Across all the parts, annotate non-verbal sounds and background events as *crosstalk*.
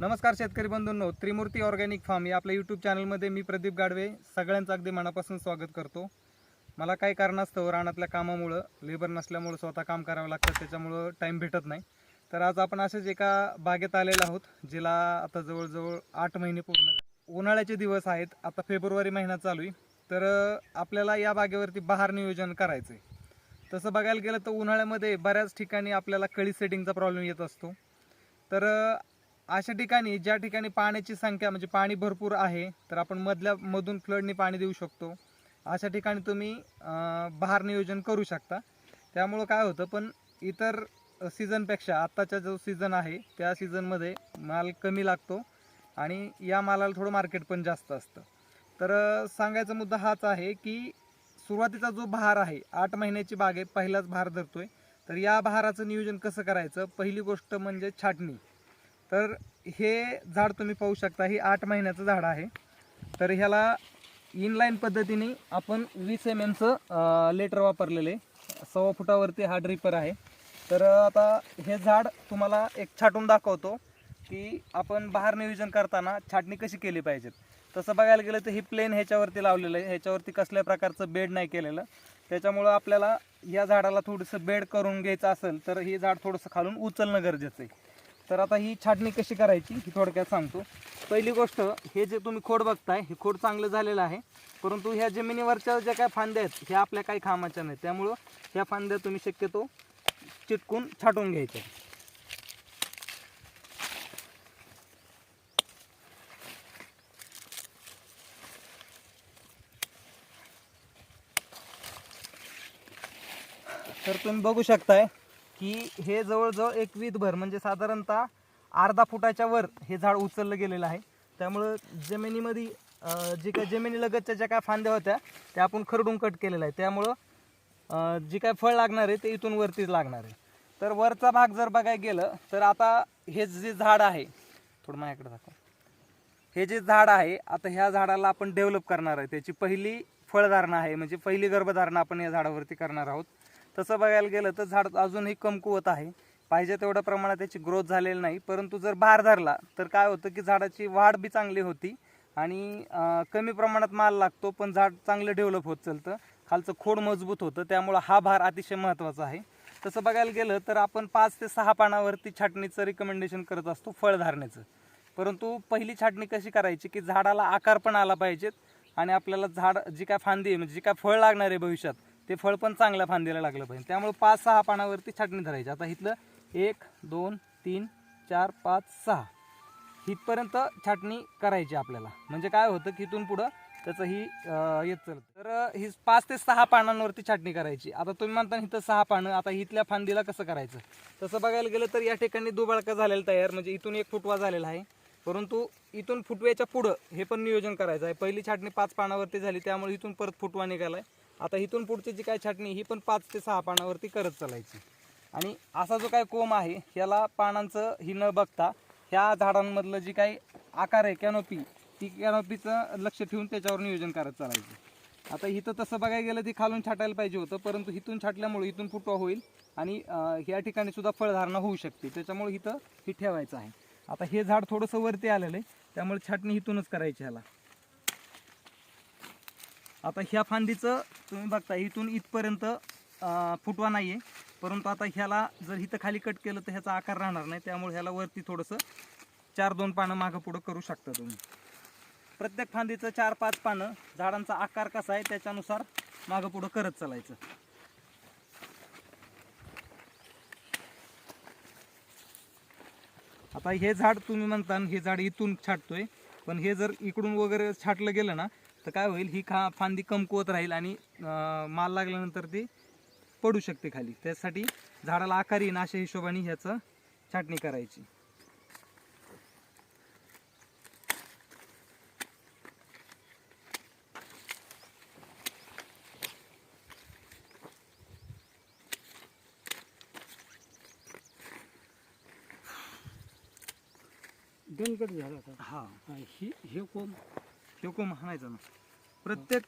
नमस्कार शेतकरी बंधूंनो त्रिमूर्ती organic form या आपल्या यूट्यूब चॅनलमध्ये मी प्रदीप गाडवे सगळ्यांचं अगदी मनापासून स्वागत करतो. मला काही कारणास्तव रानातल्या कामामुळं लेबर नसल्यामुळं स्वतः काम करावं लागतं त्याच्यामुळं टाईम भेटत नाही. तर आज आपण असेच एका बागेत आलेलो आहोत जिला आता जवळजवळ आठ महिने पूर्ण उन्हाळ्याचे दिवस आहेत आता फेब्रुवारी महिना चालू आहे. तर आपल्याला या बागेवरती बहार नियोजन करायचं आहे तसं बघायला गेलं तर उन्हाळ्यामध्ये बऱ्याच ठिकाणी आपल्याला कळी सेटिंगचा प्रॉब्लेम येत असतो. तर अशा ठिकाणी ज्या ठिकाणी पाण्याची संख्या म्हणजे पाणी भरपूर आहे तर आपण मधल्या मधून फ्लडनी पाणी देऊ शकतो. अशा ठिकाणी तुम्ही अं, बहार नियोजन करू शकता. त्यामुळं काय होतं पण इतर सीझनपेक्षा आत्ताचा जो सीझन आहे त्या सीझनमध्ये माल कमी लागतो आणि या मालाला थोडं मार्केट पण जास्त असतं. तर सांगायचा मुद्दा हाच आहे की सुरुवातीचा जो बहार आहे आठ महिन्याची बाग आहे पहिलाच बहार आहे तर या बहाराचं नियोजन कसं करायचं? पहिली गोष्ट म्हणजे छाटणी. तर हे झाड तुम्ही पाहू शकता हे आठ महिन्याचं झाड आहे. तर ह्याला इनलाईन पद्धतीने आपण वीस एम एमचं लेटर वापरलेले. सव्वा फुटावरती हा ड्रिपर आहे. तर आता हे झाड तुम्हाला एक छाटून दाखवतो की आपण बाहेर नियोजन करताना छाटणी कशी केली पाहिजे. तसं बघायला गेलं तर ही प्लेन ह्याच्यावरती लावलेलं आहे. ह्याच्यावरती कसल्या प्रकारचं बेड नाही केलेलं. त्याच्यामुळं आपल्याला या झाडाला थोडंसं बेड करून घ्यायचं असेल तर हे झाड थोडंसं खालून उचलणं गरजेचं आहे. तर आता ही छाटणी कशी करायची ही थोडक्यात सांगतो. पहिली गोष्ट हे जे तुम्ही खोड बघताय हे खोड चांगलं झालेलं आहे. परंतु ह्या जमिनीवरच्या ज्या काय फांद्या आहेत ह्या आपल्या काही कामाच्या नाहीत. त्यामुळं ह्या फांद्या तुम्ही शक्यतो चिटकून छाटून घ्यायच्या. तर तुम्ही बघू शकताय की हे जवळजवळ एक वीतभर म्हणजे साधारणतः अर्धा फुटाच्या वर हे झाड उचललं गेलेलं आहे. त्यामुळं जमिनीमध्ये जे काय जमिनीलगतच्या ज्या काय फांद्या होत्या त्या आपण खरडून कट केलेल्या आहे त्यामुळं जे काय फळ लागणार आहे ते इथून वरतीच लागणार आहे. तर वरचा भाग जर बघायला गेलं तर आता हे जे झाड आहे थोडं माझ्याकडे दाखव. हे जे झाड आहे आता ह्या झाडाला आपण डेव्हलप करणार आहे. त्याची पहिली फळधारणा आहे म्हणजे पहिली गर्भधारणा आपण या झाडावरती करणार आहोत. तसं बघायला गेलं तर झाड अजूनही कमकुवत आहे. पाहिजे तेवढ्या प्रमाणात त्याची ग्रोथ झालेली नाही. परंतु जर भार धरला तर काय होतं की झाडाची वाढ बी चांगली होती आणि कमी प्रमाणात माल लागतो पण झाड चांगलं डेव्हलप होत चालतं. खालचं खोड मजबूत होतं त्यामुळं हा भार अतिशय महत्त्वाचा आहे. तसं बघायला गेलं तर आपण पाच ते सहा पानावरती छाटणीचं रिकमेंडेशन करत असतो फळधारणेचं परंतु पहिली छाटणी कशी करायची की झाडाला आकार पण आला पाहिजेत आणि आपल्याला झाड जी काय फांदी आहे म्हणजे जी काय फळ लागणार आहे भविष्यात ते फळ पण चांगल्या फांदीला लागलं पाहिजे. त्यामुळे पाच सहा पानावरती छाटणी धरायची. आता इथलं एक दोन तीन चार पाच सहा. इथपर्यंत छाटणी करायची आपल्याला. म्हणजे काय होतं की इथून पुढं त्याचं ही येत चालतं. तर ही पाच ते सहा पानांवरती छाटणी करायची. आता तुम्ही म्हणता इथं सहा पानं आता इथल्या फांदीला कसं करायचं? तसं बघायला गेलं तर या ठिकाणी दुबाळका झालेला तयार म्हणजे इथून एक फुटवा झालेला आहे. परंतु इथून फुटव्याच्या पुढं हे पण नियोजन करायचं आहे. पहिली छाटणी पाच पानावरती झाली त्यामुळे इथून परत फुटवा निघालाय. आता इथून पुढची जी काय छाटणी ही पण पाच ते सहा पानावरती करत चालायची. आणि असा जो काय कोंब आहे ह्याला पानांचं ही न बघता ह्या झाडांमधलं जी काही आकार आहे कॅनोपी ती कॅनोपीचं लक्ष ठेवून त्याच्यावर नियोजन करत चालायचं. आता इथं तसं बघायला गेलं ती खालून छाटायला पाहिजे होतं परंतु इथून छाटल्यामुळे इथून फुटवा होईल आणि ह्या ठिकाणी सुद्धा फळधारणा होऊ शकते. त्याच्यामुळे इथं ही ठेवायचं आहे. आता हे झाड थोडंसं वरती आलेलं आहे त्यामुळे छाटणी इथूनच करायची ह्याला. आता ह्या फांदीचं तुम्ही बघता इथून इथपर्यंत फुटवा नाही आहे परंतु आता ह्याला जर इथं खाली कट केलं तर ह्याचा आकार राहणार नाही. त्यामुळे ह्याला वरती थोडंसं चार दोन पानं मागं पुढं करू शकता तुम्ही. प्रत्येक फांदीचं चार पाच पानं झाडांचा आकार कसा आहे त्याच्यानुसार मागं पुढं करत चालायचं. आता हे झाड तुम्ही म्हणता हे झाड इथून छाटतोय. पण हे जर इकडून वगैरे छाटलं गेलं ना तर काय होईल ही खा फांदी कमकुवत राहील आणि माल लागल्यानंतर ती पडू शकते खाली. त्यासाठी झाडाला आकार येईन अशा हिशोबाने ह्याचं छाटणी करायची. झाला हा. हा, हे कोम हाणायचा ना प्रत्येक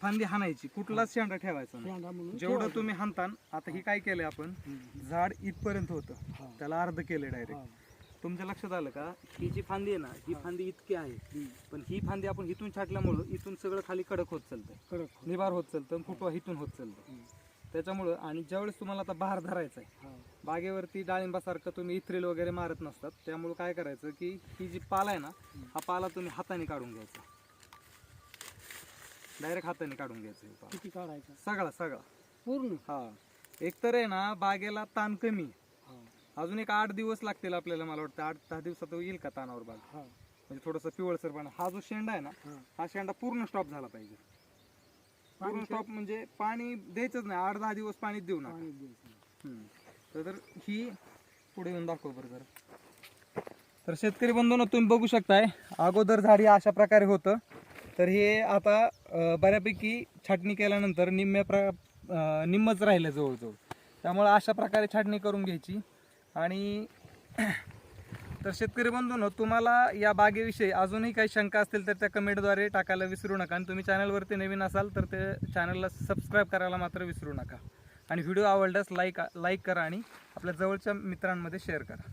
फांदी हाणायची कुठलाच शेंडा ठेवायचा नाही जेवढं. तुम्ही हाणतान आता हे काय केलंय आपण. झाड इथपर्यंत होतं. त्याला अर्ध केलं. डायरेक्ट तुमच्या लक्षात आलं का ही जी फांदी आहे ना ही. फांदी इतकी आहे. पण ही फांदी आपण इथून छाटल्यामुळं इथून सगळं खाली कडक होत कडक हो. निभार होत चालतं फुटवा इथून होत चालतं. त्याच्यामुळं आणि ज्यावेळेस तुम्हाला आता बहार धरायचा आहे. बागेवरती डाळिंबासारखं तुम्ही इथ्रिल वगैरे मारत नसतात त्यामुळे काय करायचं की ही जी पाला आहे ना हा पाला तुम्ही हाताने काढून घ्यायचा डायरेक्ट हाताने काढून घ्यायचा हे. किती काढायचा सगळा सगळा पूर्ण हा एकतर आहे ना बागेला ताण कमी. हा. अजून एक आठ दिवस लागतील आपल्याला मला वाटतं आठ दहा दिवसात येईल का तानावर बाग हा. म्हणजे थोडंसं पिवळसरपणा हा जो शेंडा आहे ना हा. हा शेंडा पूर्ण स्टॉप झाला पाहिजे पूर्ण पाणी स्टॉप म्हणजे पाणी द्यायचंच नाही आठ दहा दिवस पाणी देऊ नका पाणी द्यायचं. हम्म. तर तर ही पुढे येऊन दाखव बरं जरा तर शेतकरी बंधूंनो तुम्ही बघू शकताय अगोदर झाड हे अशा प्रकारे होतं तर हे आता बऱ्यापैकी छाटणी केल्यानंतर निम्म्या प्र निम्मच राहिलं जवळजवळ. त्यामुळं अशा प्रकारे छाटणी करून घ्यायची. आणि *clears throat* तर शेतकरी बंधूंनो तुम्हाला या बागेविषयी अजूनही काही शंका असतील तर त्या कमेंटद्वारे टाकायला विसरू नका. आणि तुम्ही चॅनलवरती नवीन असाल तर ते चॅनलला सबस्क्राईब करायला मात्र विसरू नका. आणि व्हिडिओ आवडल्यास लाईक लाईक करा आणि आपल्या जवळच्या मित्रांमध्ये शेअर करा.